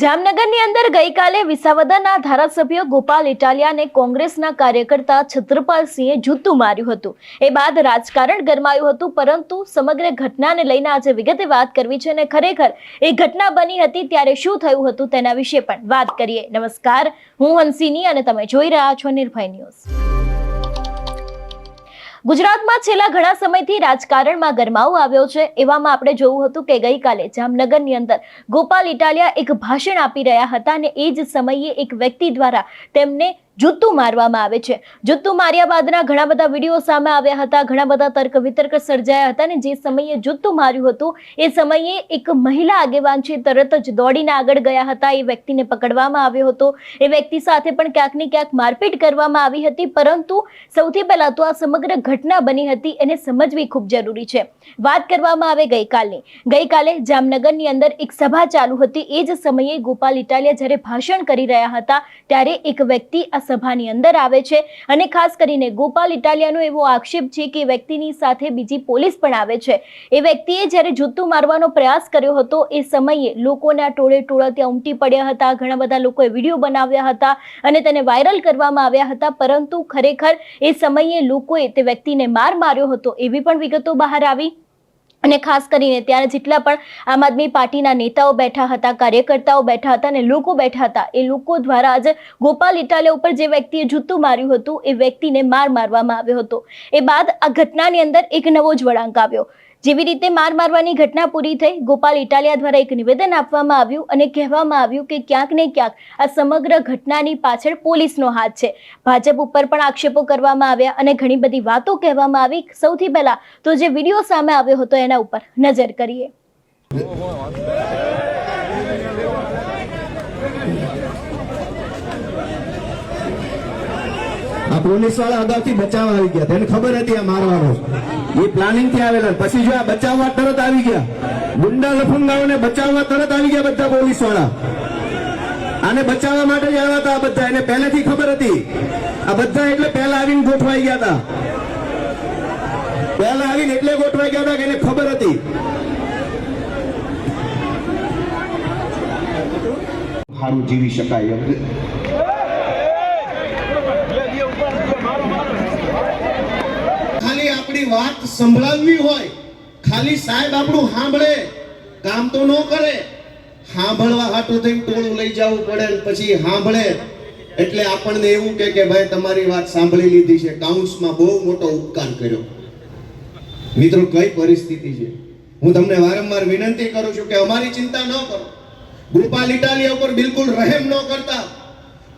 જામનગરની અંદર ગઈકાલે વિસાવદરના ધારાસભ્ય ગોપાલ ઇટાલિયાને કોંગ્રેસના કાર્યકર્તા છત્રપાલસિંહે જૂતું માર્યું હતું. એ બાદ રાજકારણ ગરમાયું હતું, પરંતુ સમગ્ર ઘટનાને લઈને આજે વિગતે વાત કરવી છે અને ખરેખર એ ઘટના બની હતી ત્યારે શું થયું હતું તેના વિશે પણ વાત કરીએ. નમસ્કાર, હું હંસિની અને તમે જોઈ રહ્યા છો નિર્ભય ન્યૂઝ. ગુજરાતમાં છેલ્લા ઘણા સમયથી રાજકારણમાં ગરમાવો આવ્યો છે. એવામાં આપણે જોયું હતું કે ગઈકાલે જામનગરની અંદર ગોપાલ ઇટાલિયા એક ભાષણ આપી રહ્યા હતા અને એ જ સમયે એક વ્યક્તિ દ્વારા તેમને જૂતું મારવામાં આવે છે. જૂતું માર્યા બાદના ઘણા બધા વીડિયો સામે આવ્યા હતા, ઘણા બધા તર્ક વિતર્ક સર્જાયા હતા અને જે સમયે જૂતું માર્યું હતું, એ સમયે એક મહિલા આગેવાન છે, તરત જ દોડીને આગળ ગયા હતા. એ વ્યક્તિને પકડવામાં આવ્યો હતો. એ વ્યક્તિ સાથે પણ ક્યાંક ને ક્યાંક મારપીટ કરવામાં આવી હતી, પરંતુ સૌથી પહેલા તો આ સમગ્ર ઘટના બની હતી, એને સમજવી ખૂબ જરૂરી છે. વાત કરવામાં આવે ગઈકાલની. ગઈકાલે જામનગરની અંદર એક સભા ચાલુ હતી. એ જ સમયે ગોપાલ ઇટાલિયા જ્યારે ભાષણ કરી રહ્યા હતા, ત્યારે એક વ્યક્તિ આ સભાની અંદર આવે છે અને ખાસ કરીને ગોપાલ ઇટાલિયાનો એવો આક્ષેપ છે કે વ્યક્તિની સાથે બીજી પોલીસ પણ આવે છે. એ વ્યક્તિએ જ્યારે જૂતું મારવાનો પ્રયાસ કર્યો હતો, એ સમયે લોકોના ટોળે ટોળા ત્યાં ઉમટી પડ્યા હતા, ઘણા બધા લોકોએ વીડિયો બનાવ્યા હતા અને તેને વાયરલ કરવામાં આવ્યા હતા, પરંતુ ખરેખર એ સમયે લોકોએ તે વ્યક્તિને માર માર્યો હતો. એવી પણ વિગતો બહાર આવી. અને ખાસ કરીને ત્યારે જેટલા પણ આમ આદમી પાર્ટીના નેતાઓ બેઠા હતા, કાર્યકર્તાઓ બેઠા હતા અને લોકો બેઠા હતા, એ લોકો દ્વારા જ ગોપાલ ઇટાલિયા ઉપર જે વ્યક્તિએ જૂતું માર્યું હતું, એ વ્યક્તિને માર મારવામાં આવ્યો હતો. એ બાદ આ ઘટનાની અંદર એક નવો જ વળાંક આવ્યો. જેવી રીતે માર મારવાની ઘટના પૂરી થઈ, ગોપાલ ઇટાલિયા દ્વારા એક નિવેદન આપવામાં આવ્યું અને કહેવામાં આવ્યું કે ક્યાંક ને ક્યાંક આ સમગ્ર ઘટનાની પાછળ પોલીસનો હાથ છે. ભાજપ ઉપર પણ આક્ષેપો કરવામાં આવ્યા અને ઘણી બધી વાતો કહેવામાં આવી. સૌથી પહેલા તો જે વીડિયો સામે આવ્યો હતો એના ઉપર નજર કરીએ. પોલીસવાળા અગાઉથી બચાવવા આવી ગયા. તેને ખબર હતી આ મારવાનો. એ પ્લાનિંગથી આવેલા. પછી જો આ બચાવવા તરત આવી ગયા. ગુંડા લફંગાઓને બચાવવા તરત આવી ગયા બધા પોલીસવાળા. આને બચાવવા માટે જ આવ્યા હતા આ બધા. એને પહેલેથી ખબર હતી. આ બધા એટલે પહેલા આવીને ગોઠવાઈ ગયા હતા. પહેલા આવીને એટલે ગોઠવાઈ ગયા હતા કે એને ખબર હતી. સારું જીવી શકાય ખાલી આપણી વાત સંભળાવવી હોય, ખાલી સાહેબ આપણું સાંભળે કામ તો ન કરે. સાંભળવા હાટું થઈને ટોળું લઈ જવું પડે પછી સાંભળે. એટલે આપણને એવું કે કે ભાઈ તમારી વાત સાંભળી લીધી છે કાઉન્સમાં બહુ મોટો ઉપકાર કર્યો. મિત્રો, કઈ પરિસ્થિતિ છે? હું તમને વારંવાર વિનંતી કરું છું કે અમારી ચિંતા ન કરો. ગોપાલ ઇટાલિયા ઉપર બિલકુલ રહેમ ન કરતા.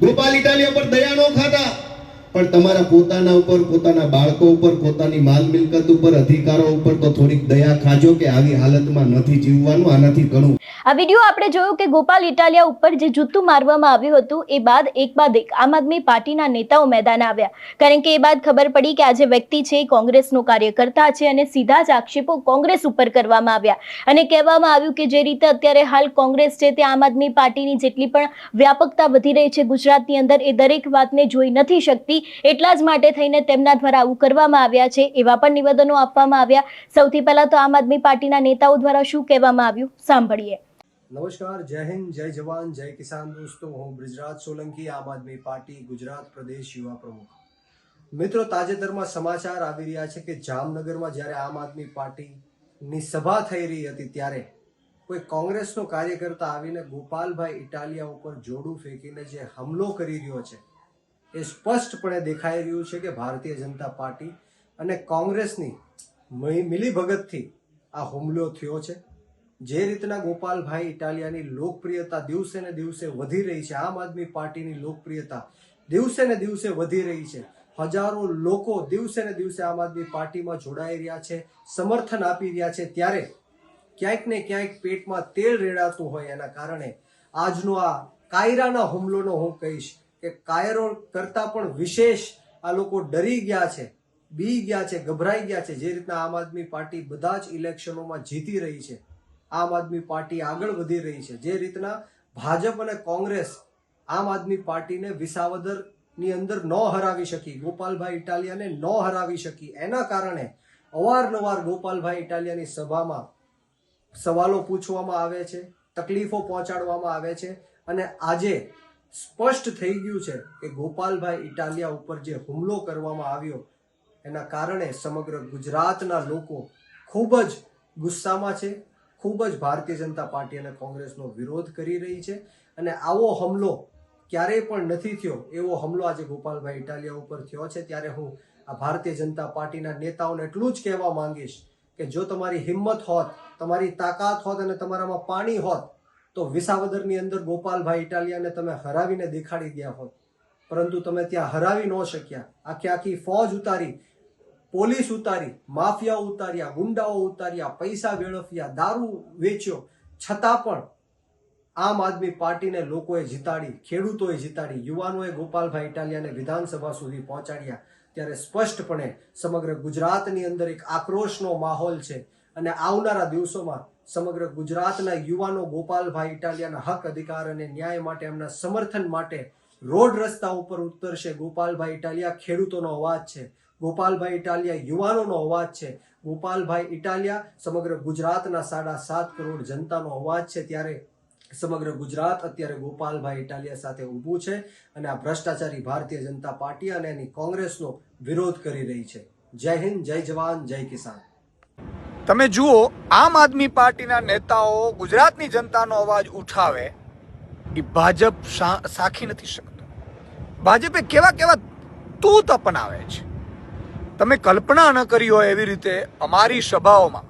ગોપાલ ઇટાલિયા ઉપર દયા ન ખાતા. પણ તમારા પોતાના ઉપર, પોતાના બાળકો ઉપર, પોતાની માલ મિલકત ઉપર, અધિકારો ઉપર તો થોડીક દયા ખાજો કે આવી હાલતમાં નથી જીવવાનું, આનાથી ઘણું. આ વીડિયો આપણે જોયું કે ગોપાલ ઇટાલિયા ઉપર જે જૂતું મારવામાં આવ્યું હતું, એ બાદ એક બાદ એક આમ આદમી પાર્ટીના નેતાઓ મેદાન આવ્યા. કારણ કે એ બાદ ખબર પડી કે આ જે વ્યક્તિ છે, એ કોંગ્રેસનો કાર્યકર્તા છે અને સીધા જ આક્ષેપો કોંગ્રેસ ઉપર કરવામાં આવ્યા. અને કહેવામાં આવ્યું કે જે રીતે અત્યારે હાલ કોંગ્રેસ છે, તે આમ આદમી પાર્ટીની જેટલી પણ વ્યાપકતા વધી રહી છે ગુજરાતની અંદર, એ દરેક વાતને જોઈ નથી શકતી. એટલા જ માટે થઈને તેમના દ્વારા આવું કરવામાં આવ્યા છે, એવા પણ નિવેદનો આપવામાં આવ્યા. સૌથી પહેલા તો આમ આદમી પાર્ટીના નેતાઓ દ્વારા શું કહેવામાં આવ્યું? સાંભળીએ. નમસ્કાર, જય હિન્દ, જય જવાન, જય કિસાન દોસ્તો. હું બ્રિજરાજ સોલંકી, આમ આદમી પાર્ટી, ગુજરાત પ્રદેશ યુવા પ્રમુખ. મિત્રો, તાજેતરમાં સમાચાર આવી રહ્યા છે કે જામનગરમાં જ્યારે આમ આદમી પાર્ટીની સભા થઈ રહી હતી ત્યારે કોઈ કોંગ્રેસનો કાર્યકર્તા આવીને ગોપાલભાઈ ઇટાલિયા ઉપર જોડું ફેંકીને જે હુમલો કરી રહ્યો છે એ સ્પષ્ટપણે દેખાઈ રહ્યું છે કે ભારતીય જનતા પાર્ટી અને કોંગ્રેસની મિલીભગતથી આ હુમલો થયો છે. જે રીતના ગોપાલભાઈ ઇટાલિયાની લોકપ્રિયતા દિવસે ને દિવસે વધી રહી છે, આમ આદમી પાર્ટીની લોકપ્રિયતા દિવસે ને દિવસે વધી રહી છે. હજારો લોકો દિવસે ને દિવસે આમ આદમી પાર્ટીમાં જોડાઈ રહ્યા છે, સમર્થન આપી રહ્યા છે. ત્યારે ક્યાંક ને ક્યાંક પેટમાં તેલ રેડાતું હોય એના કારણે આજનો આ કાયરાના હુમલોનો હું કહીશ કે કાયરો કરતા પણ વિશેષ આ લોકો ડરી ગયા છે, બી ગયા છે, ગભરાઈ ગયા છે. જે રીતના આમ આદમી પાર્ટી બધા જ ઇલેક્શનોમાં જીતી રહી છે, આમ આદમી પાર્ટી આગળ વધી રહી છે. જે રીતના ભાજપ અને કોંગ્રેસ આમ આદમી પાર્ટીને વિસાવદરની અંદર ન હરાવી શકી, ગોપાલભાઈ ઇટાલિયાને ન હરાવી શકી. એના કારણે અવારનવાર ગોપાલભાઈ ઇટાલિયાની સભામાં સવાલો પૂછવામાં આવે છે, તકલીફો પહોંચાડવામાં આવે છે અને આજે સ્પષ્ટ થઈ ગયું છે કે ગોપાલભાઈ ઇટાલિયા ઉપર જે હુમલો કરવામાં આવ્યો, એના કારણે સમગ્ર ગુજરાતના લોકો ખૂબ જ ગુસ્સામાં છે, ખૂબ જ ભારતીય જનતા પાર્ટી અને કોંગ્રેસનો વિરોધ કરી રહી છે અને આવો હમલો ક્યારેય પણ નથી થયો. એવો હમલો આજે ગોપાલભાઈ ઇટાલિયા ઉપર થયો છે. ત્યારે હું આ ભારતીય જનતા પાર્ટીના નેતાઓને એટલું જ કહેવા માંગીશ કે જો તમારી હિંમત હોત, તમારી તાકાત હોત અને તમારામાં પાણી હોત તો વિસાવદરની અંદર ગોપાલભાઈ ઇટાલિયાને તમે હરાવીને દેખાડી ગયા હોત. પરંતુ તમે ત્યાં હરાવી ન શક્યા. આખી આખી ફોજ ઉતારી, પોલીસ ઉતારી, માફિયાઓ ઉતાર્યા, ગુંડાઓ ઉતાર્યા, પૈસા વેડફ્યા, દારૂ વેચ્યો. છતાં પણ આમ આદમી પાર્ટીને લોકોએ જીતાડી, ખેડૂતોએ જીતાડી, યુવાનોએ ગોપાલભાઈ ઇટાલિયાને વિધાનસભા સુધી પહોંચાડ્યા. ત્યારે સ્પષ્ટપણે સમગ્ર ગુજરાતની અંદર એક આક્રોશનો માહોલ છે. અને આવનારા દિવસોમાં સમગ્ર ગુજરાતના યુવાનો ગોપાલભાઈ ઇટાલિયાના હક અધિકાર અને ન્યાય માટે એમના સમર્થન માટે રોડ રસ્તા ઉપર ઉતરશે. ગોપાલભાઈ ઇટાલિયા ખેડૂતોનો અવાજ છે. ગોપાલભાઈ ઇટાલિયા યુવાનોનો અવાજ છે. ગોપાલભાઈ ઇટાલિયા સમગ્ર ગુજરાતના સાડા સાત કરોડ જનતાનો અવાજ છે. ત્યારે સમગ્ર ગુજરાત અત્યારે ગોપાલભાઈ ઇટાલિયા સાથે ઊભું છે અને આ ભ્રષ્ટાચારી ભારતીય જનતા પાર્ટી અને એની કોંગ્રેસનો વિરોધ કરી રહી છે. જય હિન્દ, જય જવાન, જય કિસાન. તમે જુઓ, આમ આદમી પાર્ટીના નેતાઓ ગુજરાતની જનતાનો અવાજ ઉઠાવે એ ભાજપ સાખી નથી શકતો. ભાજપે કેવા કેવા તૂત અપનાવે છે. તમે કલ્પના ન કરી હોય એવી રીતે અમારી સભાઓમાં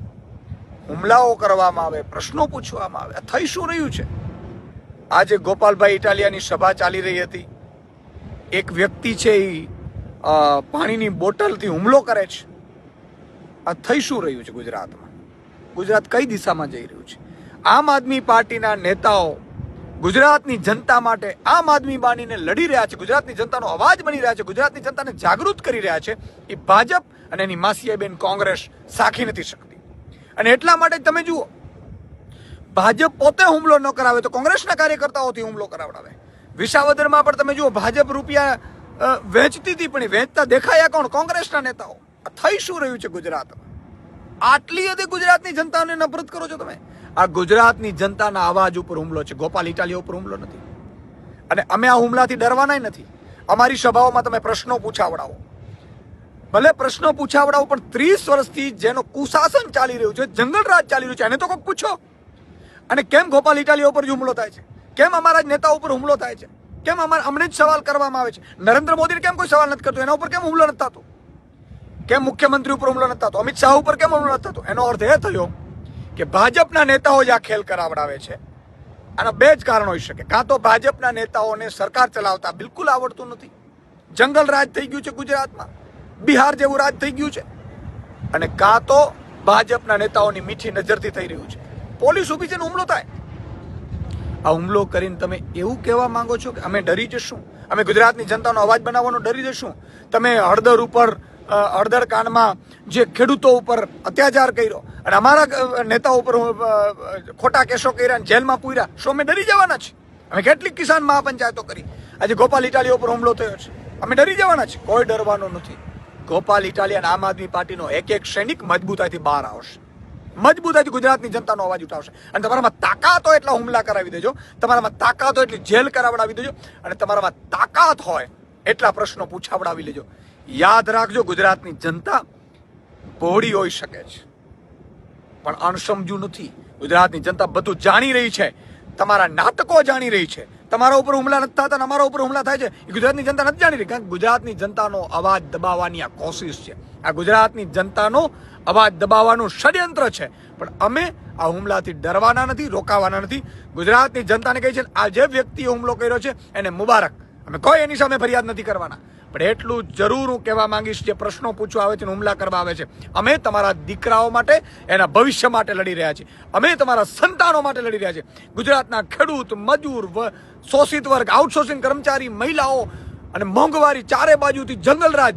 હુમલાઓ કરવામાં આવે, પ્રશ્નો પૂછવામાં આવે થઈ શું રહ્યું છે? આજે ગોપાલભાઈ ઇટાલિયાની સભા ચાલી રહી હતી. એક વ્યક્તિ છે એ પાણીની બોટલથી હુમલો કરે છે. આ થઈ શું રહ્યું છે ગુજરાતમાં. ગુજરાત કઈ દિશામાં જઈ રહ્યું છે? આમ આદમી પાર્ટીના નેતાઓ ગુજરાતની જનતા માટે આમ આદમી બાનીને લડી રહ્યા છે. ગુજરાતની જનતાનો અવાજ બની રહ્યા છે. ગુજરાતની જનતાને જાગૃત કરી રહ્યા છે. એ ભાજપ અને એની માસીયાબેન કોંગ્રેસ સાખી નથી શકતી. અને એટલા માટે તમે જુઓ, ભાજપ પોતે હુમલો ન કરાવે તો કોંગ્રેસના કાર્યકર્તાઓથી હુમલો કરાવડાવે. વિસાવદરમાં પણ તમે જુઓ, ભાજપ રૂપિયા વેચતી હતી પણ વેચતા દેખાયા કોણ? કોંગ્રેસના નેતાઓ. થઈ શું રહ્યું છે ગુજરાતમાં? આટલી હદે ગુજરાતની જનતાને નફરત કરો છો તમે? આ ગુજરાતની જનતાના અવાજ ઉપર હુમલો છે. ગોપાલ ઇટાલિયા ઉપર હુમલો નથી. અને અમે આ હુમલાથી ડરવાના નથી. અમારી સભાઓમાં તમે પ્રશ્નો પૂછાવડાવો. ભલે પ્રશ્નો પૂછાવડાવો, પણ ત્રીસ વર્ષથી જેનો કુશાસન ચાલી રહ્યું છે, જંગલ રાજ ચાલી રહ્યું છે, એને તો કોઈક પૂછો. અને કેમ ગોપાલ ઇટાલિયા ઉપર જ હુમલો થાય છે? કેમ અમારા જ નેતા ઉપર હુમલો થાય છે? કેમ અમારે અમને જ સવાલ કરવામાં આવે છે? નરેન્દ્ર મોદીને કેમ કોઈ સવાલ નથી કરતો? એના ઉપર કેમ હુમલો નથી થતો? કેમ મુખ્યમંત્રી ઉપર હુમલો નથી થતો? અમિત શાહ ઉપર કેમ હુમલો નથી થતો? એનો અર્થ એ થયો કે ભાજપના નેતાઓ જ આ ખેલ કરાવડાવે છે. આના બે જ કારણ હોઈ શકે. કાં તો ભાજપના નેતાઓને સરકાર ચલાવતા બિલકુલ આવડતું નથી. જંગલ રાજ થઈ ગયું છે ગુજરાતમાં. બિહાર જેવું રાજ થઈ ગયું છે. અને કાં તો ભાજપના નેતાઓની મીઠી નજરથી થઈ રહ્યું છે. પોલીસ ઊભી છે ને હુમલો થાય. આ હુમલો કરીને તમે એવું કહેવા માંગો છો કે અમે ડરી જશું? અમે ગુજરાતની જનતાનો અવાજ બનાવવાનો ડરી જશું? તમે હળદર ઉપર હળદર કાંડમાં જે ખેડૂતો ઉપર અત્યાચાર કર્યો અને અમારા નેતા ઉપર ખોટા કેસો કર્યા અને જેલમાં પૂર્યા. શું અમે ડરી જવાના છે અમે કેટલીક કિસાન મહાપંચાયતો કરી. આજે ગોપાલ ઇટાલીઓ ઉપર હુમલો થયો છે. અમે ડરી જવાના છે કોઈ ડરવાનો નથી. ગોપાલ ઇટાલિયન આમ આદમી પાર્ટીનો એક એક સૈનિક મજબૂતાઈથી બહાર આવશે. મજબૂતાઈથી ગુજરાતની જનતાનો અવાજ ઉઠાવશે. અને તમારામાં તાકાત એટલા હુમલા કરાવી દેજો. તમારામાં તાકાત એટલી જેલ કરાવડાવી દેજો. અને તમારામાં તાકાત હોય એટલા પ્રશ્નો પૂછાવડાવી લેજો. યાદ રાખજો, ગુજરાતની જનતા પહોળી હોઈ શકે છે. પણ અણસમજુ નથી. ગુજરાતની જનતા બધું જાણી રહી છે. તમારા નાટકો જાણી રહી છે. તમારા ઉપર હુમલા નથી થતા અમારા ઉપર હુમલા થાય છે. એ ગુજરાતની જનતા નથી જાણી રહી, કારણ કે ગુજરાતની જનતાનો અવાજ દબાવવાની આ કોશિશ છે. આ ગુજરાતની જનતાનો અવાજ દબાવવાનું ષડયંત્ર છે. પણ અમે આ હુમલાથી ડરવાના નથી, રોકાવાના નથી. ગુજરાતની જનતાને કહી છે આ જે વ્યક્તિએ હુમલો કર્યો છે, એને મુબારક. અમે કોઈ એની સામે ફરિયાદ નથી કરવાના. પણ એટલું જરૂર હું કહેવા માંગીશ, જે પ્રશ્નો પૂછવા આવે છે હુમલા કરવા આવે છે. અમે તમારા દીકરાઓ માટે એના ભવિષ્ય માટે લડી રહ્યા છીએ. અમે તમારા સંતાનો માટે લડી રહ્યા છીએ. ગુજરાતના ખેડૂત, મજૂર શોષિત વર્ગ આઉટસોર્સિંગ કર્મચારી, મહિલાઓ અને મોંઘવારી ચારે બાજુથી જંગલરાજ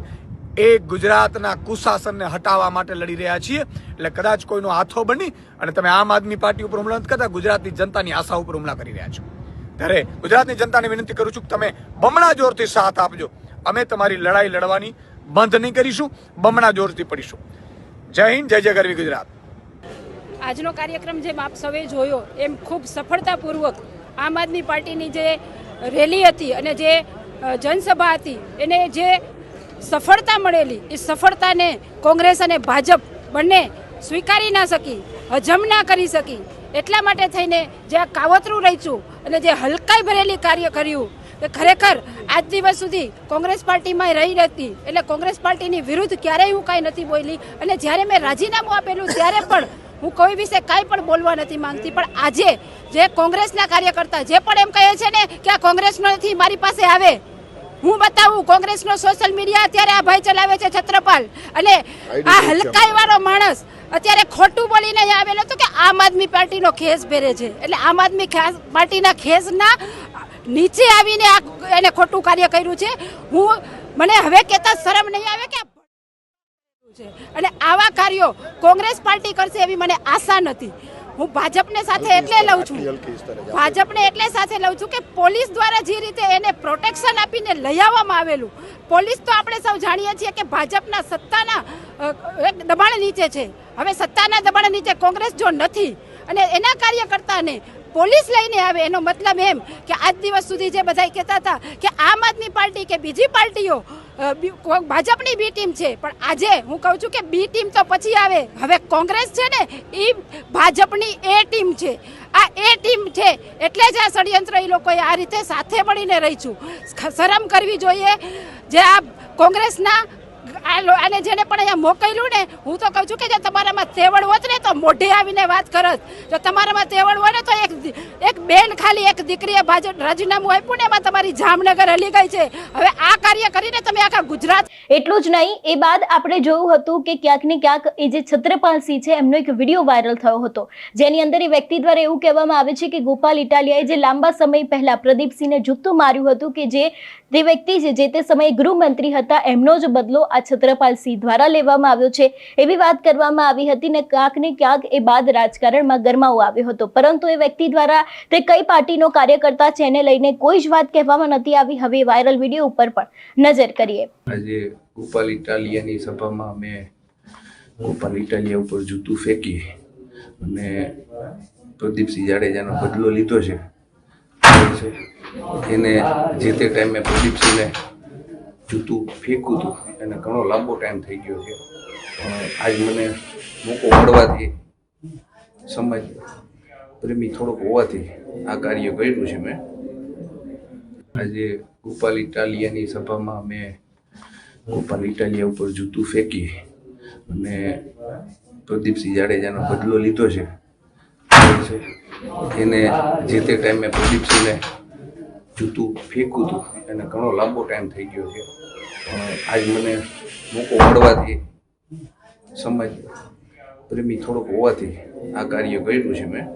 એ ગુજરાતના કુશાસનને હટાવવા માટે લડી રહ્યા છીએ. એટલે કદાચ કોઈનો હાથો બની અને તમે આમ આદમી પાર્ટી ઉપર હુમલા નથી કરતા, ગુજરાતની જનતાની આશા ઉપર હુમલા કરી રહ્યા છો. ત્યારે ગુજરાતની જનતાને વિનંતી કરું છું કે તમે બમણા જોરથી સાથ આપજો. અમે તમારી લડાઈ લડવાની બંધ નહીં કરીશું, બમણા જોરથી પડીશું. જય હિન્દ, જય જય ગુજરાત. આજનો કાર્યક્રમ જેમ આપ સૌએ જોયો, એમ ખૂબ સફળતાપૂર્વક આમ આદમી પાર્ટીની જે રેલી હતી અને જે જનસભા હતી, એને જે સફળતા મળેલી, એ સફળતાને કોંગ્રેસ અને ભાજપ બંને સ્વીકારી ના શકી, હજમ ના કરી શકી, એટલા માટે થઈને જે આ કાવતરું રચ્યું અને જે હલકાઈ ભરેલી કાર્ય કર્યું, એ ખરેખર આજ દિવસ સુધી કોંગ્રેસ પાર્ટીમાં રહી હતી એટલે કોંગ્રેસ પાર્ટીની વિરુદ્ધ ક્યારેય હું કાંઈ નથી બોલી. અને જ્યારે મેં રાજીનામું આપેલું ત્યારે પણ હું કોઈ વિશે કાંઈ પણ બોલવા નથી માંગતી. પણ આજે જે કોંગ્રેસના કાર્યકર્તા જે પણ એમ કહે છે ને કે આ કોંગ્રેસનો નથી મારી પાસે આવે હું બતાવું કોંગ્રેસનો સોશિયલ મીડિયા અત્યારે આ ભાઈ ચલાવે છે છત્રપાલ. અને આ હલકાઈવાળો માણસ અત્યારે ખોટું બોલીને અહીંયા આવેલો હતો કે આમ આદમી પાર્ટીનો ખેસ પહેરે છે. એટલે આમ આદમી ખાસ- પાર્ટીના ખેસના નીચે આવીને આ એને ખોટું કાર્ય કર્યું છે. હું મને હવે કહેતા શરમ નહીં આવે કે છે. અને આવા કાર્યો કોંગ્રેસ પાર્ટી કરશે એવી મને આશા નથી. હું ભાજપને સાથે એટલે લઉં છું. ભાજપને એટલે સાથે લઉં છું કે પોલીસ દ્વારા જે રીતે એને પ્રોટેક્શન આપીને લઈ આવવામાં આવેલું પોલીસ તો આપણે સૌ જાણીએ છીએ કે ભાજપના સત્તાના એક દબાણ નીચે છે. હવે સત્તાના દબાણ નીચે કોંગ્રેસ જો નથી અને એના કાર્યકર્તાને પોલીસ લઈને આવે. એનો મતલબ એમ કે આજ દિવસ સુધી જે બધા કહેતા હતા કે આમ આદમી પાર્ટી કે બીજી પાર્ટીઓ ભાજપની બી ટીમ છે. પણ આજે હું કહું છું કે બી ટીમ તો પછી આવે. હવે કોંગ્રેસ છે ને એ ભાજપની એ ટીમ છે. આ એ ટીમ છે એટલે જ આ ષડયંત્ર એ લોકોએ આ રીતે સાથે મળીને રહી છું શરમ કરવી જોઈએ. જે આ કોંગ્રેસના આ આને જેને પણ અહીંયા મોકલ્યું ને, હું તો કહું છું કે જો તમારામાં તેવડ હોત ને તો મોઢે આવીને વાત કરત. જો તમારામાં તેવડ હોય ને તો એક એક બેન ખાલી એક દીકરીએ ભાજપ રાજીનામું આપ્યું ને, એમાં તમારી જામનગર હલી ગઈ છે. હવે આ કાર્ય કરીને તમે આખા ગુજરાત એટલું જ નહીં, એ બાદ આપણે જોયું હતું કે ક્યાંક ને ક્યાંક એ જે છત્રપાલ સિંહ છે, એમનો એક વીડિયો વાયરલ થયો હતો. જેની અંદર એ વ્યક્તિ દ્વારા એવું કહેવામાં આવે છે કે ગોપાલ ઇટાલિયાએ જે લાંબા સમય પહેલા પ્રદીપસિંહને જૂતું માર્યું હતું કે જે તે વ્યક્તિ છે, જે તે સમયે ગૃહમંત્રી હતા, એમનો જ બદલો આ છત્રપાલસિંહ દ્વારા લેવામાં આવ્યો છે. એવી વાત કરવામાં આવી હતી ને ક્યાંક ને ક્યાંક એ બાદ રાજકારણમાં ગરમાવો આવ્યો હતો. પરંતુ એ વ્યક્તિ દ્વારા તે કઈ પાર્ટીનો કાર્યકર્તા છે એને લઈને કોઈ જ વાત કહેવામાં નથી આવી. હવે વાયરલ વીડિયો ઉપર પણ નજર કરીએ. આજે ગોપાલ ઇટાલિયાની સભામાં અમે ગોપાલ ઇટાલિયા ઉપર જૂતું ફેંકી અને પ્રદીપસિંહ જાડેજાનો બદલો લીધો છે. એને જે તે ટાઈમે પ્રદીપસિંહને જૂતું ફેંકું હતું. એને ઘણો લાંબો ટાઈમ થઈ ગયો છે. આજ મને મોકો મળવાથી સમાજ પ્રેમી થોડોક હોવાથી આ કાર્ય કર્યું છે મેં. આજે ગોપાલ ઇટાલિયાની સભામાં મેં ગોપાલ ઇટાલિયા ઉપર જૂતું ફેંકી અને પ્રદીપસિંહ જાડેજાનો બદલો લીધો છે. એને જે તે ટાઈમે પ્રદીપસિંહને જૂતું ફેંકું હતું. એને ઘણો લાંબો ટાઈમ થઈ ગયો છે. આજ મને મોકો મળવાથી સમાજ પ્રેમી થોડોક હોવાથી આ કાર્ય કર્યું છે મેં.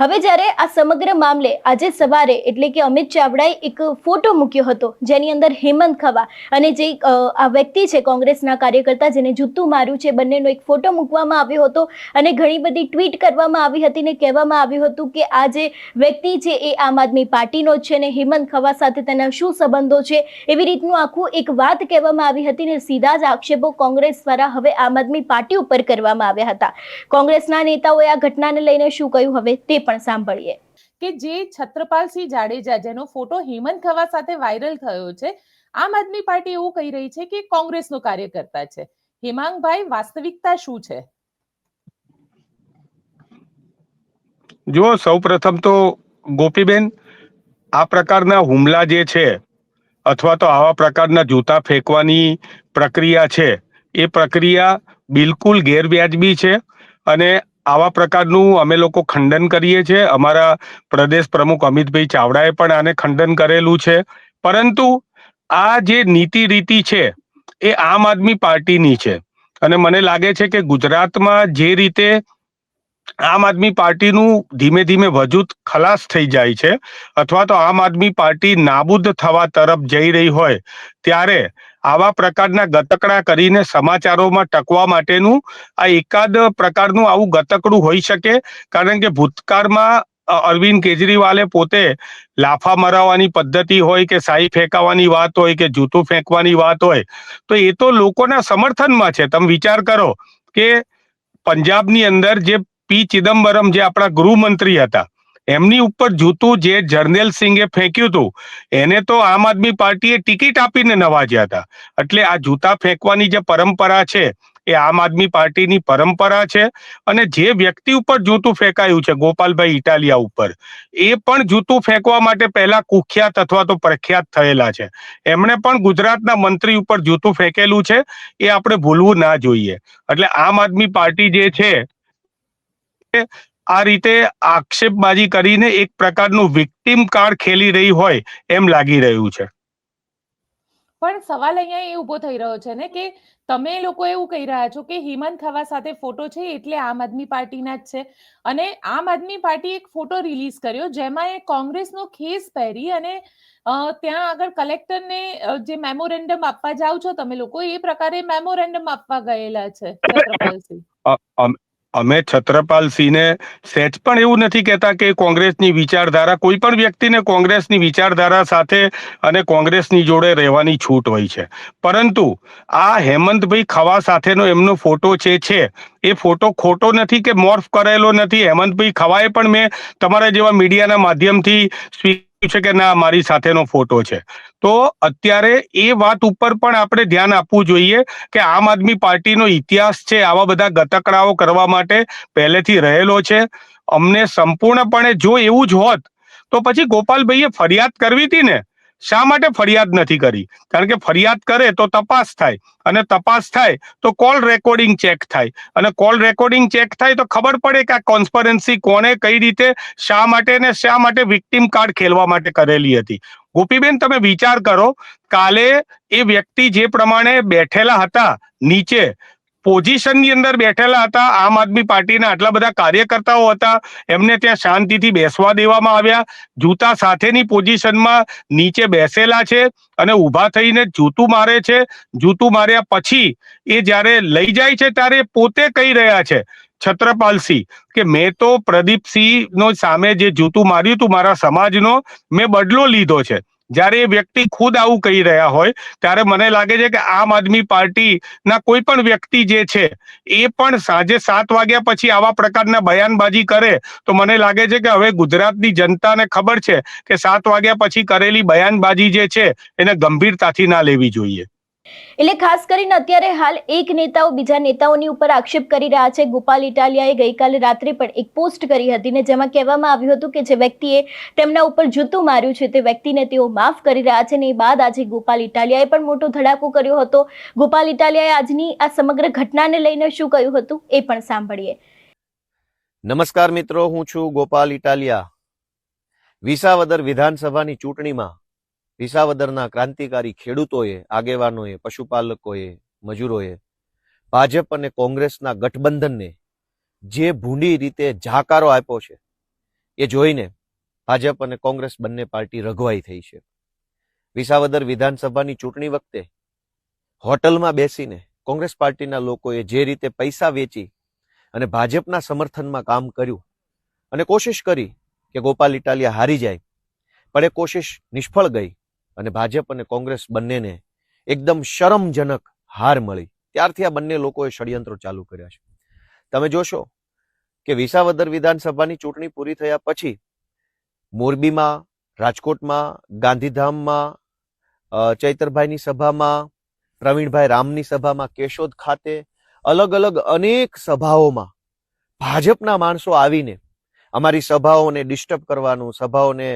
હવે જ્યારે આ સમગ્ર મામલે આજે સવારે, એટલે કે અમિત ચાવડાએ એક ફોટો મૂક્યો હતો, જેની અંદર હેમંત ખવા અને જે આ વ્યક્તિ છે કોંગ્રેસના કાર્યકર્તા જેને જૂતું માર્યું છે, બંનેનો એક ફોટો મૂકવામાં આવ્યો હતો અને ઘણી બધી ટ્વીટ કરવામાં આવી હતી ને કહેવામાં આવ્યું હતું કે આ જે વ્યક્તિ છે એ આમ આદમી પાર્ટીનો છે ને હેમંત ખવા સાથે તેના શું સંબંધો છે? એવી રીતનું આખું એક વાત કહેવામાં આવી હતી ને સીધા જ આક્ષેપો કોંગ્રેસ દ્વારા હવે આમ આદમી પાર્ટી ઉપર કરવામાં આવ્યા હતા. કોંગ્રેસના નેતાઓએ આ ઘટનાને લઈને શું કહ્યું હવે? તે પણ સાંભળીએ. કે જે છત્રપાલસિંહ જાડેજા, જેનો ફોટો હેમંત ખવા સાથે વાયરલ થયો છે, આમ આદમી પાર્ટી એવું કહી રહી છે કે કોંગ્રેસનો કાર્યકર્તા છે. હેમાંગભાઈ, વાસ્તવિકતા શું છે? જો સૌપ્રથમ તો ગોપીબેન, આ પ્રકારના હુમલા જે છે, અથવા તો આવા પ્રકારના જૂતા ફેંકવાની પ્રક્રિયા છે, એ પ્રક્રિયા બિલકુલ ગેરવ્યાજબી છે અને આવા પ્રકારનું અમે લોકો ખંડન કરીએ છીએ. અમારા પ્રદેશ પ્રમુખ અમિતભાઈ ચાવડાએ પણ આને ખંડન કરેલું છે. પરંતુ આ જે નીતિ રીતિ છે એ આમ આદમી પાર્ટીની છે. અને મને લાગે છે કે ગુજરાતમાં જે રીતે આમ આદમી પાર્ટીનું ધીમે ધીમે વજૂદ ખલાસ થઈ જાય છે, અથવા તો આમ આદમી પાર્ટી નાબૂદ થવા તરફ જઈ રહી હોય, ત્યારે આવા પ્રકારના ગતકડા કરીને સમાચારોમાં ટકવા માટેનું આ એકાદ પ્રકારનું આવું ગતકડું હોઈ શકે. કારણ કે ભૂતકાળમાં અરવિંદ કેજરીવાલે પોતે લાફા મરાવવાની પદ્ધતિ હોય કે સાઈ ફેંકાવાની વાત હોય કે જૂતું ફેંકવાની વાત હોય, તો એ તો લોકોના સમર્થનમાં છે. તમે વિચાર કરો કે પંજાબની અંદર જે પી ચિદમ્બરમ જે આપણા ગૃહમંત્રી હતા એમની ઉપર જૂતું જે જર્નેલ સિંઘે ફેંક્યું હતું, એને તો આમ આદમી પાર્ટીએ ટિકિટ આપીને નવાજ્યા હતા. એટલે આ જૂતા ફેંકવાની જે પરંપરા છે, એ આમ આદમી પાર્ટીની પરંપરા છે અને જે વ્યક્તિ ઉપર જૂતું ફેંકાયું છે, ગોપાલભાઈ ઇટાલિયા ઉપર, એ પણ જૂતું ફેંકવા માટે પહેલા કુખ્યાત અથવા તો પ્રખ્યાત થયેલા છે. એમણે પણ ગુજરાતના મંત્રી ઉપર જૂતું ફેંકેલું છે, એ આપણે ભૂલવું ના જોઈએ. એટલે આમ આદમી પાર્ટી જે છે આ રીતે આક્ષેપબાજી કરીને એક પ્રકારનું વિક્ટિમ કાર્ડ ખેલી રહી હોય એમ લાગી રહ્યું છે. પણ સવાલ અહીંયા એ ઊભો થઈ રહ્યો છે ને કે તમે લોકો એવું કહી રહ્યા છો કે હિમંત થવા સાથે ફોટો છે એટલે આમ આદમી પાર્ટીના જ છે. અને આમ આદમી પાર્ટી એક ફોટો રિલીઝ કર્યો જેમાં એ કોંગ્રેસનો ખેસ પહેરી અને ત્યાં આગળ કલેક્ટરને જે મેમોરેન્ડમ આપવા જાવ છો તમે લોકો એ પ્રકારે મેમોરેન્ડમ આપવા ગયેલા છે અમ- અમે છત્રપાલસિંહને સહેજ પણ એવું નથી કહેતા કે કોંગ્રેસની વિચારધારા, કોઈ પણ વ્યક્તિને કોંગ્રેસની વિચારધારા સાથે અને કોંગ્રેસની જોડે રહેવાની છૂટ હોય છે. પરંતુ આ હેમંતભાઈ ખવા સાથેનો એમનો ફોટો જે છે, એ ફોટો ખોટો નથી કે મોર્ફ કરેલો નથી? હેમંતભાઈ ખવાએ પણ મેં તમારા જેવા મીડિયાના માધ્યમથી સ્વીકાર્યું છે કે ના, મારી સાથેનો ફોટો છે. તો અત્યારે એ વાત ઉપર પણ આપણે ધ્યાન આપવું જોઈએ કે આમ આદમી પાર્ટીનો ઇતિહાસ છે, આવા બધા ગતકડાઓ કરવા માટે પહેલેથી રહેલો છે. અમને સંપૂર્ણપણે જો એવું જ હોત, તો પછી ગોપાલભાઈએ ફરિયાદ કરવી હતી ને? શા માટે ફરિયાદ નથી કરી? કારણ કે ફરિયાદ કરે તો તપાસ થાય. અને તપાસ થાય તો કોલ રેકોર્ડિંગ ચેક થાય. અને કોલ રેકોર્ડિંગ ચેક થાય તો ખબર પડે કે આ કોન્સ્પરન્સી કોને કઈ રીતે, શા માટે ને શા માટે વિક્ટિમ કાર્ડ ખેલવા માટે કરેલી હતી. ગોપીબેન, તમે વિચાર કરો, કાલે એ વ્યક્તિ જે પ્રમાણે બેઠેલા હતા નીચે પોઝિશનની અંદર બેઠેલા હતા, આમ આદમી પાર્ટીના આટલા બધા કાર્યકર્તાઓ હતા, એમને ત્યાં શાંતિથી બેસવા દેવામાં આવ્યા. જૂતા સાથેની પોઝિશનમાં નીચે બેસેલા છે અને ઊભા થઈને જૂતું મારે છે. જૂતું માર્યા પછી એ જ્યારે લઈ જાય છે ત્યારે પોતે કહી રહ્યા છે, છત્રપાલસિંહ, કે મેં તો પ્રદીપસિંહ નો સામે જે જૂતું માર્યું હતું મારા સમાજનો, મેં બદલો લીધો છે. જ્યારે એ વ્યક્તિ ખુદ આવું કહી રહ્યા હોય, ત્યારે મને લાગે છે કે આમ આદમી પાર્ટીના કોઈ પણ વ્યક્તિ જે છે, એ પણ સાંજે સાત વાગ્યા પછી આવા પ્રકારના બયાનબાજી કરે, તો મને લાગે છે કે હવે ગુજરાતની જનતાને ખબર છે કે સાત વાગ્યા પછી કરેલી બયાનબાજી જે છે, એને ગંભીરતાથી ના લેવી જોઈએ. એટલે ખાસ કરીને અત્યારે હાલ એક નેતાઓ બીજા નેતાઓની ઉપર આક્ષેપ કરી રહ્યા છે. ગોપાલ ઇટાલિયાએ ગઈકાલે રાત્રે પણ એક પોસ્ટ કરી હતી ને જેમાં કહેવામાં આવ્યું હતું કે જે વ્યક્તિએ તેમના ઉપર જૂતું માર્યું છે તે વ્યક્તિને તેઓ માફ કરી રહ્યા છે ને એ બાદ આજે ગોપાલ ઇટાલિયાએ પણ મોટો ધડાકો કર્યો હતો. ગોપાલ ઇટાલિયાએ આજની આ સમગ્ર ઘટનાને લઈને શું કહ્યું હતું એ પણ સાંભળીએ. નમસ્કાર મિત્રો, હું છું ગોપાલ ઇટાલિયા. વિસાવદર વિધાનસભાની ચૂંટણીમાં વિસાવદરના ક્રાંતિકારી ખેડૂતોએ, આગેવાનોએ, પશુપાલકોએ, મજૂરોએ, ભાજપ અને કોંગ્રેસના ગઠબંધનને જે ભૂંડી રીતે જાકારો આપ્યો છે, એ જોઈને ભાજપ અને કોંગ્રેસ બંને પાર્ટી રઘવાઈ થઈ છે. વિસાવદર વિધાનસભાની ચૂંટણી વખતે હોટલમાં બેસીને કોંગ્રેસ પાર્ટીના લોકોએ જે રીતે પૈસા વેચી અને ભાજપના સમર્થનમાં કામ કર્યું અને કોશિશ કરી કે ગોપાલ ઇટાલિયા હારી જાય, પણ એ કોશિશ નિષ્ફળ ગઈ. અને ભાજપ અને કોંગ્રેસ બંનેને એકદમ શરમજનક હાર મળી. ત્યારથી આ બંને લોકોએ ષડયંત્રો ચાલુ કર્યા છે. તમે જોશો કે વિસાવદર વિધાનસભાની ચૂંટણી પૂરી થયા પછી મોરબીમાં, રાજકોટમાં, ગાંધીધામમાં ચૈતરભાઈની સભામાં, પ્રવીણભાઈ રામની સભામાં, કેશોદ ખાતે અલગ અલગ અનેક સભાઓમાં ભાજપના માણસો આવીને અમારી સભાઓને ડિસ્ટર્બ કરવાનું, સભાઓને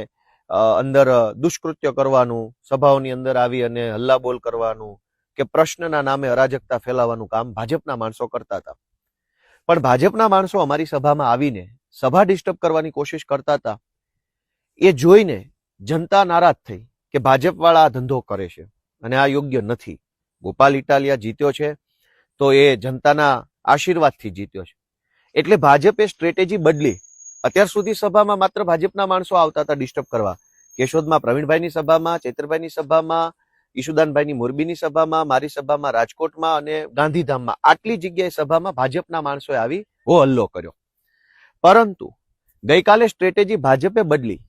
અંદર દુષ્કૃત્ય કરવાનું, સભાઓની અંદર આવી અને હલ્લાબોલ કરવાનું કે પ્રશ્નના નામે અરાજકતા ફેલાવવાનું કામ ભાજપના માણસો કરતા હતા. પણ ભાજપના માણસો અમારી સભામાં આવીને સભા ડિસ્ટર્બ કરવાની કોશિશ કરતા હતા. એ જોઈને જનતા નારાજ થઈ કે ભાજપવાળા આ ધંધો કરે છે અને આ યોગ્ય નથી. ગોપાલ ઇટાલિયા જીત્યો છે તો એ જનતાના આશીર્વાદથી જીત્યો છે. એટલે ભાજપે સ્ટ્રેટેજી બદલી અત્યાર સુધી સભામાં માત્ર ભાજપના માણસો આવતા હતા ડિસ્ટર્બ કરવા. કેશોદમાં પ્રવીણભાઈની સભામાં, ચૈતરભાઈની સભામાં, ઈશુદાનભાઈની મોરબીની સભામાં, મારી સભામાં, રાજકોટમાં અને ગાંધીધામમાં. આટલી જગ્યાએ સભામાં ભાજપના માણસોએ આવી હો હલ્લો કર્યો. પરંતુ ગઈકાલે સ્ટ્રેટેજી ભાજપે બદલી.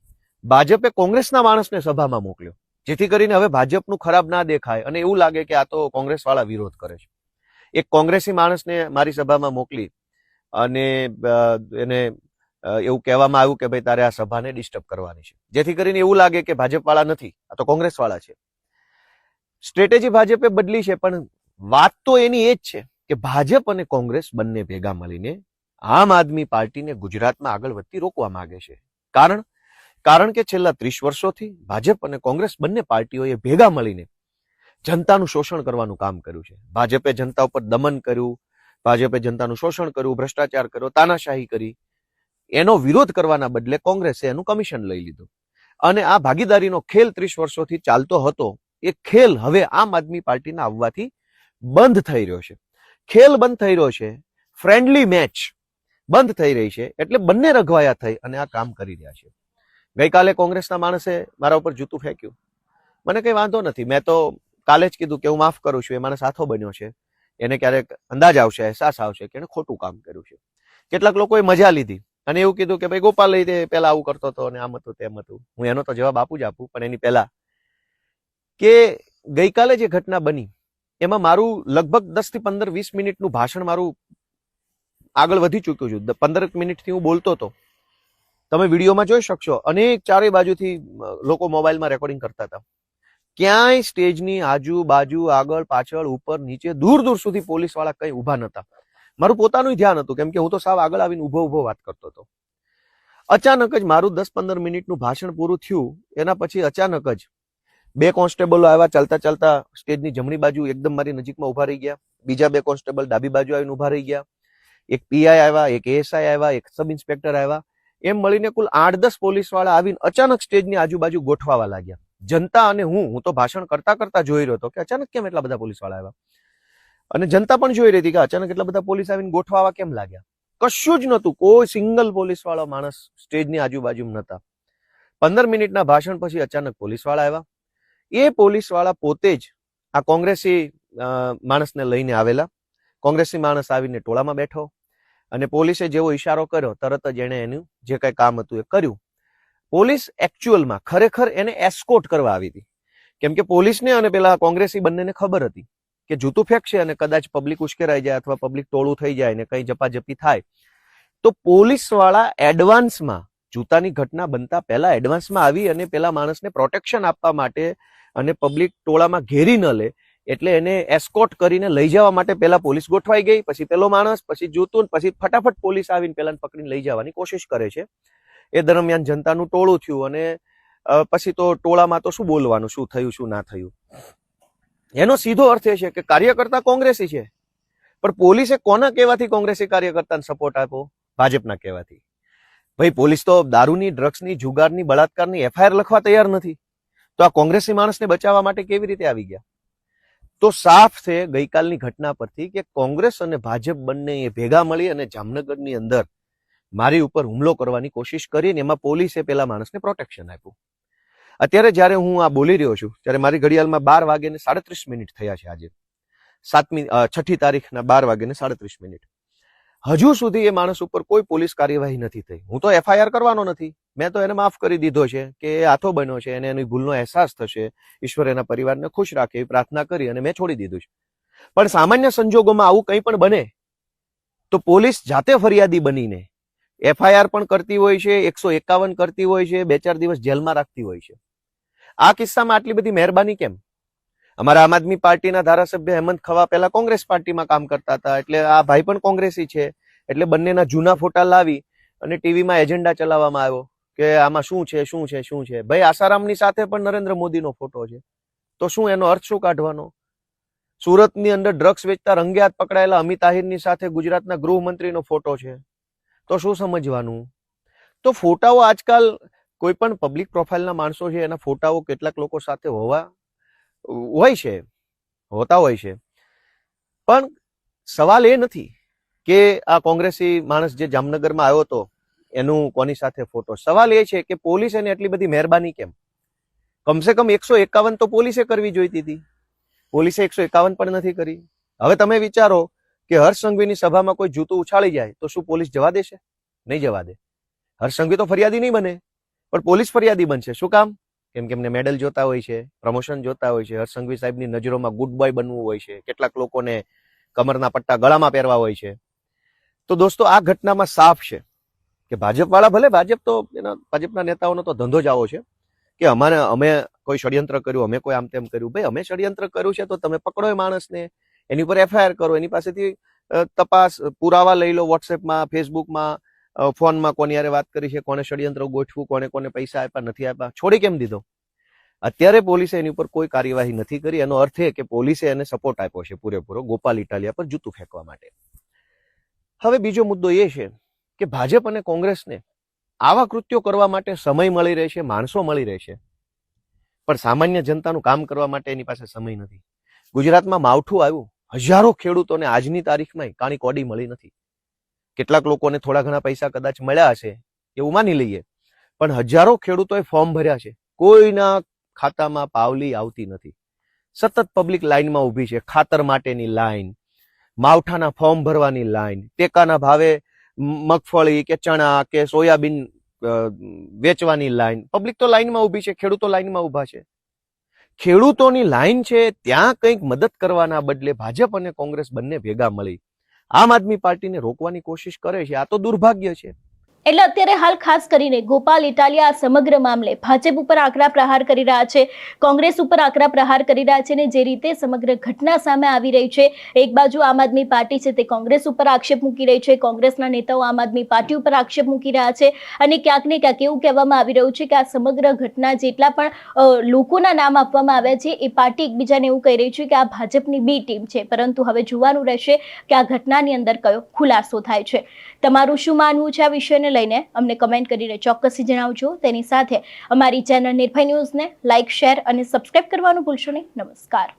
ભાજપે કોંગ્રેસના માણસને સભામાં મોકલ્યો. જેથી કરીને હવે ભાજપનું ખરાબ ના દેખાય અને એવું લાગે કે આ તો કોંગ્રેસવાળા વિરોધ કરે છે. એક કોંગ્રેસી માણસને મારી સભામાં મોકલી અને એને એવું કહેવામાં આવ્યું કે ભાઈ તારે આ સભાને ડિસ્ટર્બ કરવાની છે. જેથી કરીને એવું લાગે કે ભાજપવાળા નથી, આ તો કોંગ્રેસવાળા છે. સ્ટ્રેટેજી ભાજપે બદલી છે, પણ વાત તો એની એ જ છે કે ભાજપ અને કોંગ્રેસ બંને ભેગા મળીને આમ આદમી પાર્ટીને ગુજરાતમાં આગળ વધતી રોકવા માંગે છે. કારણ કારણ કે છેલ્લા ત્રીસ વર્ષોથી ભાજપ અને કોંગ્રેસ બંને પાર્ટીઓએ ભેગા મળીને જનતાનું શોષણ કરવાનું કામ કર્યું છે. ભાજપે જનતા ઉપર દમન કર્યું, ભાજપે જનતાનું શોષણ કર્યું, ભ્રષ્ટાચાર કર્યો, તાનાશાહી કરી એનો વિરોધ કરવાના બદલે કોંગ્રેસે એનું કમિશન લઈ લીધું. અને આ ભાગીદારીનો ખેલ ત્રીસ વર્ષોથી ચાલતો હતો, એ ખેલ હવે આમ આદમી પાર્ટીના આવવાથી બંધ થઈ રહ્યો છે. ખેલ બંધ થઈ રહ્યો છે ફ્રેન્ડલી મેચ બંધ થઈ રહી છે, એટલે બંને રઘવાયા થઈ અને આ કામ કરી રહ્યા છે. ગઈકાલે કોંગ્રેસના માણસે મારા ઉપર જૂતું ફેંક્યું. મને કઈ વાંધો નથી, મેં તો કાલે જ કીધું કે હું માફ કરું છું, એ માણસ સાથો બન્યો છે. એને ક્યારેક અંદાજ આવશે, અહેસાસ આવશે કે એને ખોટું કામ કર્યું છે. કેટલાક લોકોએ મજા લીધી. અને એવું કીધું કે, ભાઈ, ગોપાલ દે પેલા આવું કરતો હતો અને આમ હતું, તેમ હતું. હું એનો તો જવાબ આપું જ આપું, પણ એની પહેલા કે ગઈકાલે જે ઘટના બની, એમાં મારું લગભગ દસથી પંદર વીસ મિનિટનું ભાષણ મારું આગળ વધી ચૂક્યું છું. પંદર મિનિટથી હું બોલતો હતો. તમે વિડીયોમાં જોઈ શકશો, અનેક ચારેય બાજુથી લોકો મોબાઈલમાં રેકોર્ડિંગ કરતા હતા. ક્યાંય સ્ટેજની આજુબાજુ, આગળ, પાછળ, ઉપર, નીચે દૂર દૂર સુધી પોલીસવાળા કંઈ ઊભા નતા મારું પોતાનું ધ્યાન હતું, કેમ કે હું તો સાવ આગળ આવીને ઊભો ઊભો વાત કરતો હતો. અચાનક જ મારું દસ પંદર મિનિટનું ભાષણ પૂરું થયું, એના પછી અચાનક જ બે કોન્સ્ટેબલો આવ્યા, ચાલતા ચાલતા સ્ટેજની જમણી બાજુ એકદમ મારી નજીકમાં ઊભા રહી ગયા, બીજા બે કોન્સ્ટેબલ ડાબી બાજુ આવીને ઊભા રહી ગયા, એક પીઆઈ આવ્યા, એક એએસઆઈ આવ્યા, એક સબ ઇન્સ્પેક્ટર આવ્યા, એમ મળીને કુલ આઠ દસ પોલીસવાળા આવીને અચાનક સ્ટેજની આજુબાજુ ગોઠવાવા લાગ્યા. જનતા અને હું હું તો ભાષણ કરતા કરતા જોઈ રહ્યો હતો કે અચાનક કેમ એટલા બધા પોલીસવાળા આવ્યા? અને જનતા પણ જોઈ રહી હતી કે અચાનક એટલા બધા પોલીસ આવીને ગોઠવાવા કેમ લાગ્યા? કશું જ નહોતું. કોઈ સિંગલ પોલીસ વાળો માણસ સ્ટેજની આજુબાજુ નહોતા. પંદર મિનિટના ભાષણ પછી અચાનક પોલીસવાળા આવ્યા. એ પોલીસવાળા પોતે જ આ કોંગ્રેસી માણસને લઈને આવેલા. કોંગ્રેસી માણસ આવીને ટોળામાં બેઠો અને પોલીસે જેવો ઈશારો કર્યો, તરત જ એણે એનું જે કઈ કામ હતું એ કર્યું. પોલીસ એકચ્યુઅલમાં ખરેખર એને એસ્કોટ કરવા આવી હતી. કેમ કે પોલીસને અને પેલા કોંગ્રેસી બંનેને ખબર હતી. કે જૂતું ફેંકશે અને કદાચ પબ્લિક ઉશ્કેરાઈ જાય અથવા પબ્લિક ટોળું થઈ જાય ને કઈ જપાજપી થાય, તો પોલીસવાળા એડવાન્સમાં જૂતાની ઘટના બનતા પહેલા એડવાન્સમાં આવી અને પેલા માણસને પ્રોટેક્શન આપવા માટે અને પબ્લિક ટોળામાં ઘેરી ન લે, એટલે એને એસ્કોટ કરીને લઈ જવા માટે પેલા પોલીસ ગોઠવાઈ ગઈ, પછી પેલો માણસ, પછી જૂતું, પછી ફટાફટ પોલીસ આવીને પેલાને પકડીને લઈ જવાની કોશિશ કરે છે. એ દરમિયાન જનતાનું ટોળું થયું અને પછી તો ટોળામાં તો શું બોલવાનું, શું થયું, શું ના થયું? એનો સીધો અર્થ એ છે કે કાર્યકર્તા કોંગ્રેસી છે. પણ પોલીસે કોના કહેવાથી કોંગ્રેસી કાર્યકર્તાને સપોર્ટ આપ્યો? ભાજપના કહેવાથી. ભાઈ, પોલીસ તો દારૂની ડ્રગ્સની જુગારની, બળાત્કારની એફઆઈઆર લખવા તૈયાર નથી. તો આ કોંગ્રેસી માણસને બચાવવા માટે કેવી રીતે આવી ગયા? તો સાફ છે ગઈકાલની ઘટના પરથી કે કોંગ્રેસ અને ભાજપ બંને ભેગા મળી અને જામનગરની અંદર મારી ઉપર હુમલો કરવાની કોશિશ કરી ને એમાં પોલીસે પેલા માણસને પ્રોટેક્શન આપ્યું. અત્યારે જ્યારે હું આ બોલી રહ્યો છું, ત્યારે મારી ઘડિયાળમાં બાર વાગ્યાને સાડત્રીસ મિનિટ થયા છે આજે. સાતમી છઠ્ઠી તારીખના બાર વાગ્યાને સાડત્રીસ મિનિટ. હજુ સુધી એ માણસ ઉપર કોઈ પોલીસ કાર્યવાહી નથી થઈ. હું તો એફઆઈઆર કરવાનો નથી. મેં તો એને માફ કરી દીધો છે કે એ હાથો બન્યો છે, એને એની ભૂલનો અહેસાસ થશે. ઈશ્વર એના પરિવારને ખુશ રાખે એવી પ્રાર્થના કરી અને મેં છોડી દીધું છે. પણ સામાન્ય સંજોગોમાં આવું કંઈ પણ બને, તો પોલીસ જાતે ફરિયાદી બનીને એફઆઈઆર પણ કરતી હોય છે, એકસો એકાવન કરતી હોય છે, બે ચાર દિવસ જેલમાં રાખતી હોય છે. આ કિસ્સામાં આટલી બધી મહેરબાની કેમ? અમારા આમ આદમી પાર્ટીના ધારાસભ્ય હેમંત ખવા પહેલા કોંગ્રેસ પાર્ટીમાં કામ કરતા હતા, એટલે આ ભાઈ પણ કોંગ્રેસી છે, એટલે બંનેના જૂના ફોટા લાવી અને ટીવીમાં એજન્ડા ચલાવવામાં આવ્યો કે આમાં શું છે શું છે શું છે. ભાઈ, આસારામની સાથે પણ નરેન્દ્ર મોદીનો ફોટો છે. તો શું એનો અર્થ શું કાઢવાનો? સુરતની અંદર ડ્રગ્સ વેચતા રંગે હાથ પકડાયેલા અમિત આહિરની સાથે ગુજરાતના ગૃહમંત્રીનો ફોટો છે. તો શું સમજવાનું? તો ફોટાઓ આજકાલ કોઈ પણ પબ્લિક પ્રોફાઇલના માણસો છે, એના ફોટાઓ કેટલાક લોકો સાથે હોવા, હોય છે, હોતા હોય છે. પણ સવાલ એ નથી કે આ કોંગ્રેસી માણસ જે જામનગરમાં આવ્યો હતો, એનું કોની સાથે ફોટો? સવાલ એ છે કે પોલીસ એને એટલી બધી મહેરબાની કેમ? કમસે કમ એકસો એકાવન તો પોલીસે કરવી જોઈતી હતી. પોલીસે એકસો એકાવન પણ નથી કરી. હવે તમે વિચારો કે હર્ષ સંઘવીની સભામાં કોઈ જૂતું ઉછાળી જાય, તો શું પોલીસ જવા દેશે? નહીં જવા દે. હર્ષ તો ફરિયાદી નહીં બને, પણ પોલીસ ફરિયાદી બનશે. શું કામ? કેમ કે એમને મેડલ જોતા હોય છે, પ્રમોશન જોતા હોય છે, હર્ષ સાહેબની નજરોમાં ગુડ બોય બનવું હોય છે, કેટલાક લોકોને કમરના પટ્ટા ગળામાં પહેરવા હોય છે. તો દોસ્તો, આ ઘટનામાં સાફ છે કે ભાજપવાળા ભલે, ભાજપ તો એના, ભાજપના નેતાઓનો તો ધંધો જ આવો છે કે અમારે, અમે કોઈ ષડયંત્ર કર્યું, અમે કોઈ આમ તેમ કર્યું. ભાઈ, અમે ષડયંત્ર કર્યું છે તો તમે પકડો એ માણસને. એની ઉપર એફઆઈઆર કરો, એની પાસેથી તપાસ પુરાવા લઈ લો વોટ્સએપમાં ફેસબુકમાં ફોનમાં કોની યારે વાત કરી છે, કોને ષડયંત્ર ગોઠવું કોને કોને પૈસા આપ્યા, નથી આપ્યા, છોડી કેમ દીધો? અત્યારે પોલીસે એની ઉપર કોઈ કાર્યવાહી નથી કરી, એનો અર્થ એ કે પોલીસે એને સપોર્ટ આપ્યો છે પૂરેપૂરો ગોપાલ ઇટાલિયા પર જૂતું ફેંકવા માટે. હવે બીજો મુદ્દો એ છે કે ભાજપ અને કોંગ્રેસને આવા કૃત્યો કરવા માટે સમય મળી રહેશે, માણસો મળી રહેશે, પણ સામાન્ય જનતાનું કામ કરવા માટે એની પાસે સમય નથી. ગુજરાતમાં માવઠું આવ્યું હજારો ખેડૂતોને આજની તારીખમાં કાણી કોડી મળી નથી. કેટલાક લોકોને થોડા ઘણા પૈસા કદાચ મળ્યા હશે, એવું માની લઈએ. પણ હજારો ખેડૂતોએ ફોર્મ ભર્યા છે. કોઈના ખાતામાં પાવલી આવતી નથી. સતત પબ્લિક લાઇનમાં ઊભી છે. ખાતર માટેની લાઈન માવઠાના ફોર્મ ભરવાની લાઇન, ટેકાના ભાવે મગફળી કે ચણા કે સોયાબીન વેચવાની લાઇન. પબ્લિક તો લાઇનમાં ઊભી છે, ખેડૂતો લાઇનમાં ઊભા છે. ખેડૂતોની લાઈન છે, ત્યાં કંઈક મદદ કરવાના બદલે ભાજપ અને કોંગ્રેસ બંને ભેગા મળી. આમ આદમી પાર્ટીને રોકવાની કોશિશ કરે છે. આ તો દુર્ભાગ્ય છે. એટલે અત્યારે હાલ ખાસ કરીને ગોપાલ, ઇટાલિયા આ સમગ્ર મામલે ભાજપ ઉપર આકરા પ્રહાર કરી રહ્યા છે, કોંગ્રેસ ઉપર આકરા પ્રહાર કરી રહ્યા છે ને જે રીતે સમગ્ર ઘટના સામે આવી રહી છે, એક બાજુ આમ આદમી પાર્ટી છે તે કોંગ્રેસ ઉપર આક્ષેપ મૂકી રહી છે, કોંગ્રેસના નેતાઓ આમ આદમી પાર્ટી ઉપર આક્ષેપ મૂકી રહ્યા છે અને ક્યાંક ને ક્યાંક એવું કહેવામાં આવી રહ્યું છે કે આ સમગ્ર ઘટના જેટલા પણ લોકોના નામ આપવામાં આવ્યા છે, એ પાર્ટી એકબીજાને એવું કહી રહી છે કે આ ભાજપની બી ટીમ છે, પરંતુ હવે જોવાનું રહેશે કે આ ઘટનાની અંદર કયો ખુલાસો થાય છે. તમારું શું માનવું છે આ વિષયને લઈને અમને કમેન્ટ કરીને ચોક્કસથી જણાવજો. તેની સાથે અમારી ચેનલ નિર્ભય ન્યૂઝને લાઇક શેર અને સબસ્ક્રાઇબ કરવાનું ભૂલશો નહીં. નમસ્કાર.